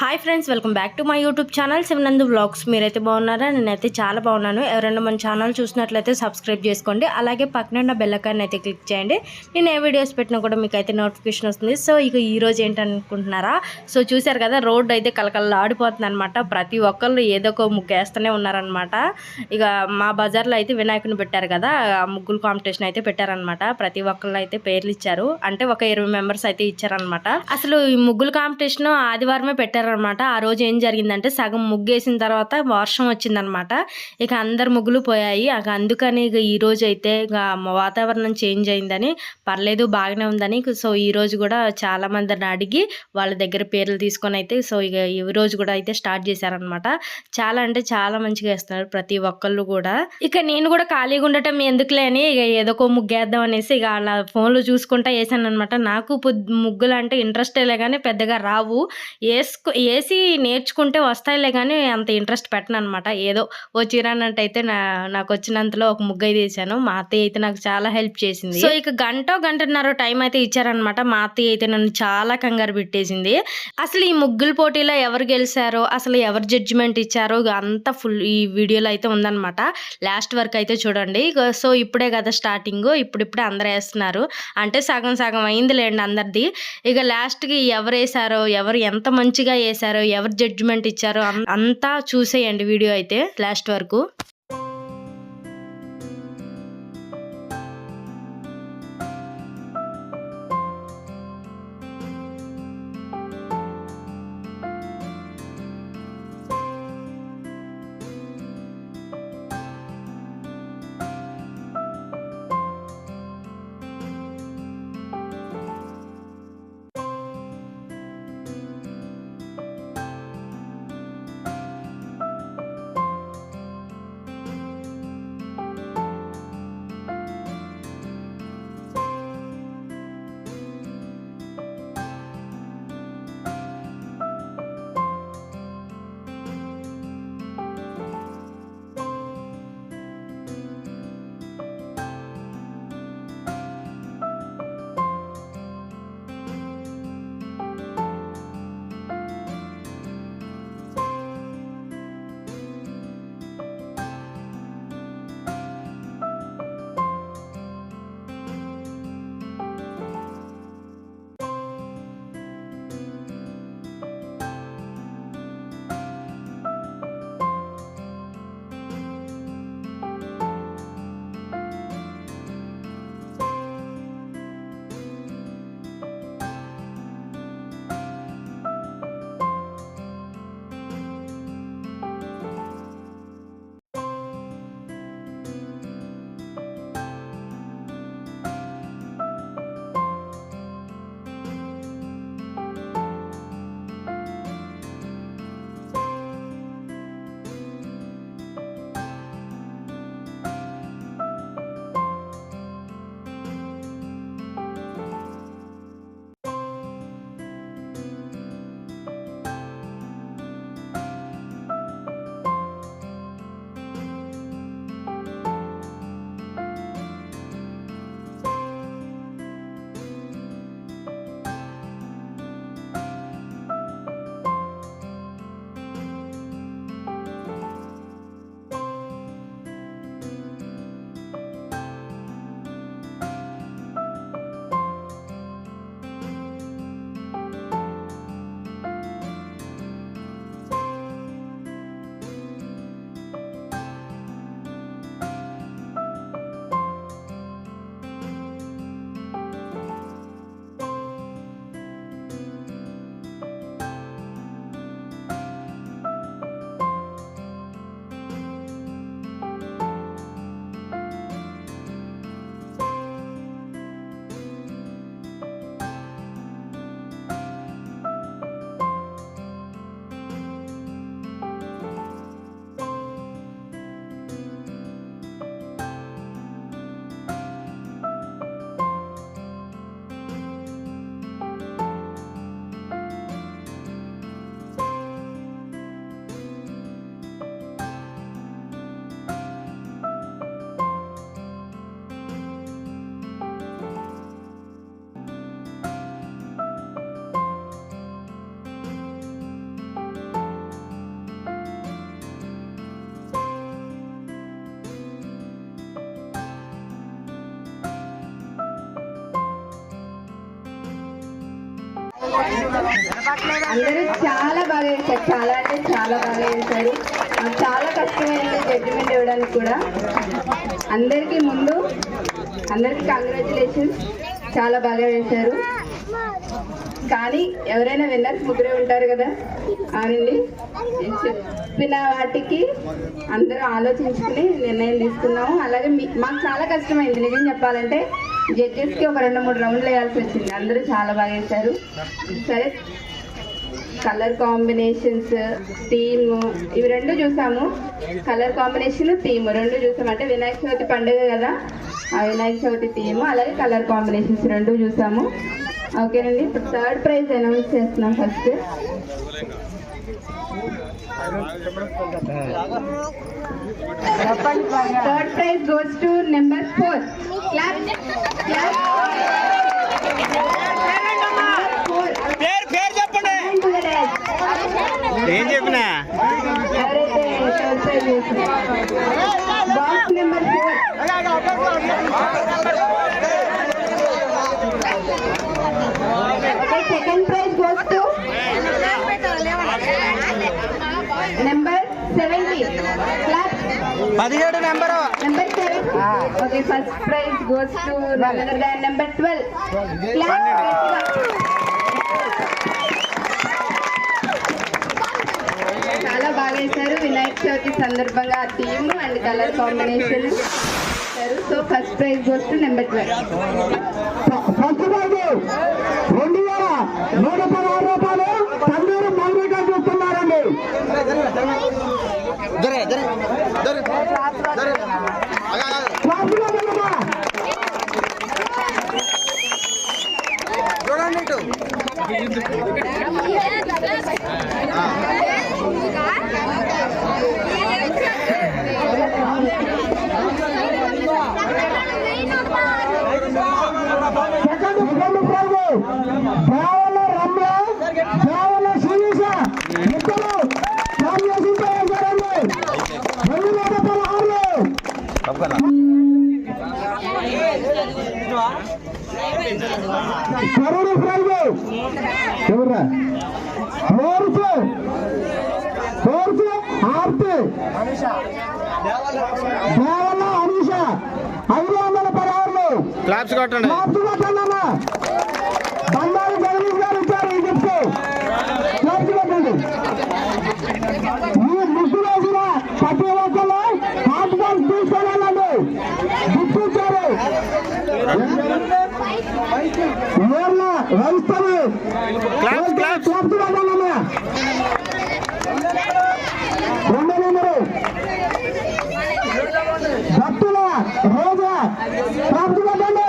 Hi friends welcome back to my YouTube channel Sivanandu vlogs మీరైతే బాగున్నారా? నేనైతే చాలా బాగున్నాను. ఎవరైనా మన ఛానల్ చూసినట్లయితే సబ్స్క్రైబ్ చేసుకోండి. అలాగే పక్కన ఉన్న బెల్లకాన్ని అయితే క్లిక్ చేయండి. నేను ఏ వీడియోస్ పెట్టినా కూడా మీకు అయితే నోటిఫికేషన్ వస్తుంది. సో ఇక ఈరోజు ఏంటనుకుంటున్నారా? సో చూశారు కదా రోడ్డు అయితే కలకల్లా ఆడిపోతుంది అనమాట ప్రతి ఒక్కళ్ళు ఏదో ఒక ముగ్గు వేస్తూనే ఉన్నారనమాట ఇక మా బజార్లో అయితే వినాయకుని పెట్టారు కదా ఆ ముగ్గులు కాంపిటీషన్ అయితే పెట్టారనమాట ప్రతి ఒక్కళ్ళు అయితే పేర్లు ఇచ్చారు. అంటే ఒక ఇరవై మెంబర్స్ అయితే ఇచ్చారనమాట అసలు ఈ ముగ్గుల కాంపిటీషన్ ఆదివారమే పెట్టారు పెట్టారనమాట ఆ రోజు ఏం జరిగిందంటే సగం ముగ్గేసిన తర్వాత వర్షం వచ్చిందనమాట. ఇక అందరు ముగ్గులు పోయాయి. ఇక అందుకని ఇక ఈరోజు అయితే ఇక వాతావరణం చేంజ్ అయిందని పర్లేదు బాగానే ఉందని. సో ఈ రోజు కూడా చాలా మందిని అడిగి వాళ్ళ దగ్గర పేర్లు తీసుకొని అయితే సో ఇక ఈ రోజు కూడా అయితే స్టార్ట్ చేశారనమాట. చాలా అంటే చాలా మంచిగా వేస్తున్నారు ప్రతి ఒక్కళ్ళు కూడా. ఇక నేను కూడా ఖాళీగా ఉండటం ఎందుకులే అని ఇక ఏదో ఒక ముగ్గేద్దాం అనేసి ఇక అలా ఫోన్లో చూసుకుంటా వేసాను అనమాట నాకు ముగ్గులు అంటే ఇంట్రెస్టే కానీ పెద్దగా రావు. వేసుకో వేసి నేర్చుకుంటే వస్తాయిలే కానీ అంత ఇంట్రెస్ట్ పెట్టను అనమాట ఏదో ఓ చిరానంటే నా నాకు వచ్చినంతలో ఒక ముగ్గు అయితే వేసాను మా అత్తయ్య అయితే నాకు చాలా హెల్ప్ చేసింది. సో ఇక గంట గంటన్నర టైం అయితే ఇచ్చారనమాట. మా అత్తయ్య అయితే నన్ను చాలా కంగారు పెట్టేసింది. అసలు ఈ ముగ్గుల పోటీలో ఎవరు గెలిచారో అసలు ఎవరు జడ్జిమెంట్ ఇచ్చారో ఇక అంతా ఫుల్ ఈ వీడియోలో అయితే ఉందన్నమాట లాస్ట్ వరకు అయితే చూడండి. సో ఇప్పుడే కదా స్టార్టింగ్. ఇప్పుడిప్పుడే అందరు వేస్తున్నారు. అంటే సగం సగం అయిందిలేండి అందరిది. ఇక లాస్ట్కి ఎవరు వేసారో ఎవరు ఎంత మంచిగా వేశారో ఎవరు జడ్జిమెంట్ ఇచ్చారో అంతా చూసేయండి వీడియో అయితే లాస్ట్ వరకు. అందరూ చాలా బాగా వేశారు చాలా అంటే చాలా బాగా వేశారు చాలా కష్టమైంది జడ్జిమెంట్ ఇవ్వడానికి కూడా. అందరికీ ముందు అందరికీ కంగ్రాచులేషన్స్ చాలా బాగా వేశారు కానీ ఎవరైనా విన్నర్స్ ముగ్గురే ఉంటారు కదా? అవునండి. చెప్పిన వాటికి అందరూ ఆలోచించుకుని నిర్ణయం తీసుకున్నాము. అలాగే మాకు చాలా కష్టమైంది. నిజం చెప్పాలంటే జడ్జెస్కి ఒక రెండు మూడు రౌండ్లు వేయాల్సి వచ్చింది. అందరూ చాలా బాగా వేశారు సరే. కలర్ కాంబినేషన్స్ థీమ్ ఇవి రెండు చూసాము. కలర్ కాంబినేషన్ థీమ్ రెండు చూసాము. అంటే వినాయక చవితి పండుగ కదా? ఆ వినాయక చవితి థీమ్ అలాగే కలర్ కాంబినేషన్స్ రెండు చూసాము. ఓకేనండి ఇప్పుడు థర్డ్ ప్రైజ్ అనౌన్స్ చేస్తున్నాం first. Third prize goes to number four. Clap clap పేరు పేరు చెప్పండి ఏం చెప్పినా ఎవరైతే third prize box number four Second prize goes to number 70. Clap. పదిహేడు నెంబరు 7. Okay, first prize goes to none other బాగా వేశారు వినాయక చవితి సందర్భంగా theme and colour combination so first prize goes to number twelve. Corona prize ఎవర్రా? Fourth fourth ఆర్త్. ఐదు వందల పదహారులో క్లాప్స్ కొట్టండి. మార్చుకోకండమ్మా బండారు జగదీష్ గారు ఇచ్చారు ఈ గిఫ్ట్. మార్చుకోకండి ఈ ముగ్గు వేసిన ప్రతి ఒక్కరు హాట్ బాక్స్ తీసుకొని వెళ్ళండి గిఫ్ట్ ఇచ్చారు. ఊర్లో రైతులు క్లాప్స్ క్లాప్స్ క్లాప్స్ కొట్టండమ్మా రెండో నెంబరు భక్తుల రోజా క్లాప్స్ కొట్టండి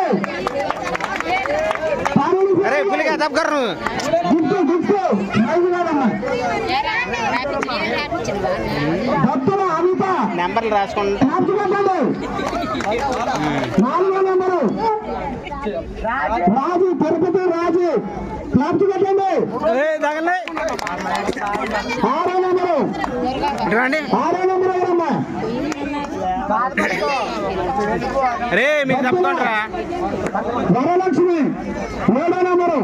భక్తుల అమిత నెంబర్లు రాసుకుంటా. నాలుగో నెంబరు. రాజు తిరుపతి రాజు. క్లాప్స్ కొట్టండి ఆరో నెంబరు. ఆరో నెంబరు ఎవరమ్మా? రే మీకు తప్పకుండా వరలక్ష్మి ఏడో నెంబరు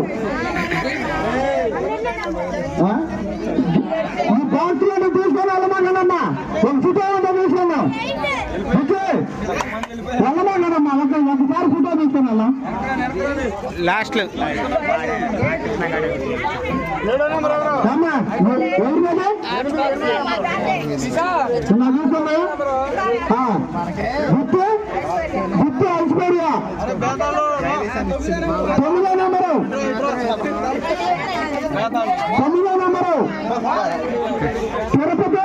ఆ? ఈ బాక్స్లను తీసుకొని వెళ్ళమంటానమ్మా ఒక ఫోటో ఉంటే తీసుకున్నాం ఓకే వెళ్ళమంటానమ్మా ఒక ఒకసారి ఫోటో తీసుకున్నా లాస్ట్ అమ్మా ఎవరి మీద నా చూస్తున్నా గుర్తు గుర్తు ఐశ్వర్య తొమ్మిదో నెంబరు తొమ్మిదో నెంబరు తిరుపతి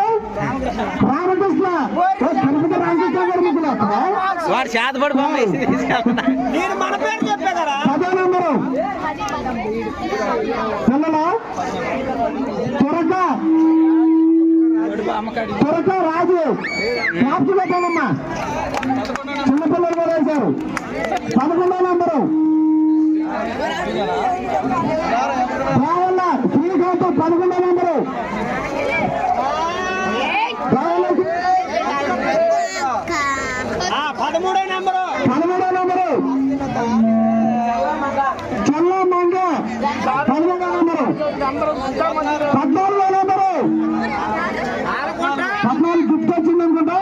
రామకృష్ణ ఓ, తిరుపతి రామకృష్ణ గారు మీకు లేకపోతే? వాడు చేతపడి బొమ్మ నేను మన పేరు చెప్పే కదా పదో నెంబరు పిల్లల త్వరక త్వరక రాజు. క్లాప్స్ పెట్టాలమ్మా. చిన్నపిల్లలు కూడా వేశారు. పదకొండో నెంబరు. రావాల శ్రీకాంత్ పదకొండో నెంబరు రావల్ల పదమూడో నెంబరు పదమూడో నెంబరు చల్ల మంగ పదమూడో నెంబరు పద్నాలుగు నెంబరు పద్నాలుగు గిఫ్ట్ వచ్చింది అనుకుంటా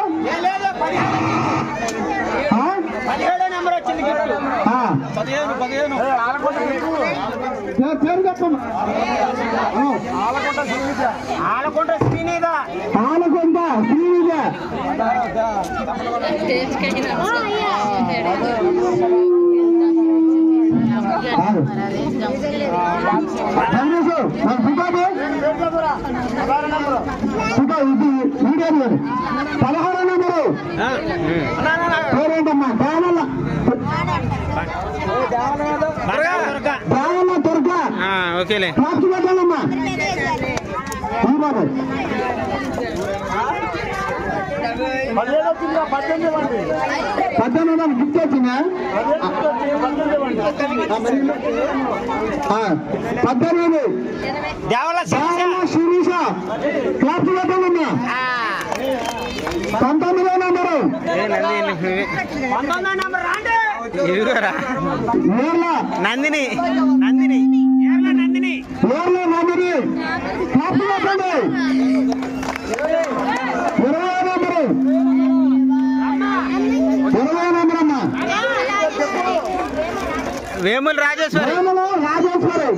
ఆ? పదిహేడో నెంబర్ వచ్చింది గిఫ్ట్ ఆ. పదిహేను పదిహేను పేరు- పేరు చెప్పమ్మా ఆ. ఆలకొండ శ్రీనిధ పాలకొండ శ్రీవిజయ ఆగు. వెంకటేశు, నాకు పుకారు. పుకా, ఇది వీడియో లేదు. పదహారో నెంబరు పేరేంటమ్మా దేవల్ల దేవల్ల దుర్గ ఓకేలే. క్లాప్స్ పెట్టాలమ్మా ఈ బాబు. పద్దెనిమిది వందలు గిఫ్ట్ వచ్చిందా? ఆ, పద్దెనిమిది. శిరీష. పంతొమ్మిదో నెంబరు. ఇదిగోరా. నేర్ల నందిని. నందిని నందిని క్లాప్స్ పెట్టండి ఇరవై నెంబరు ఇరవై నెంబర్ అమ్మా వేముల రాజేశ్వరి వేముల రాజేశ్వరి.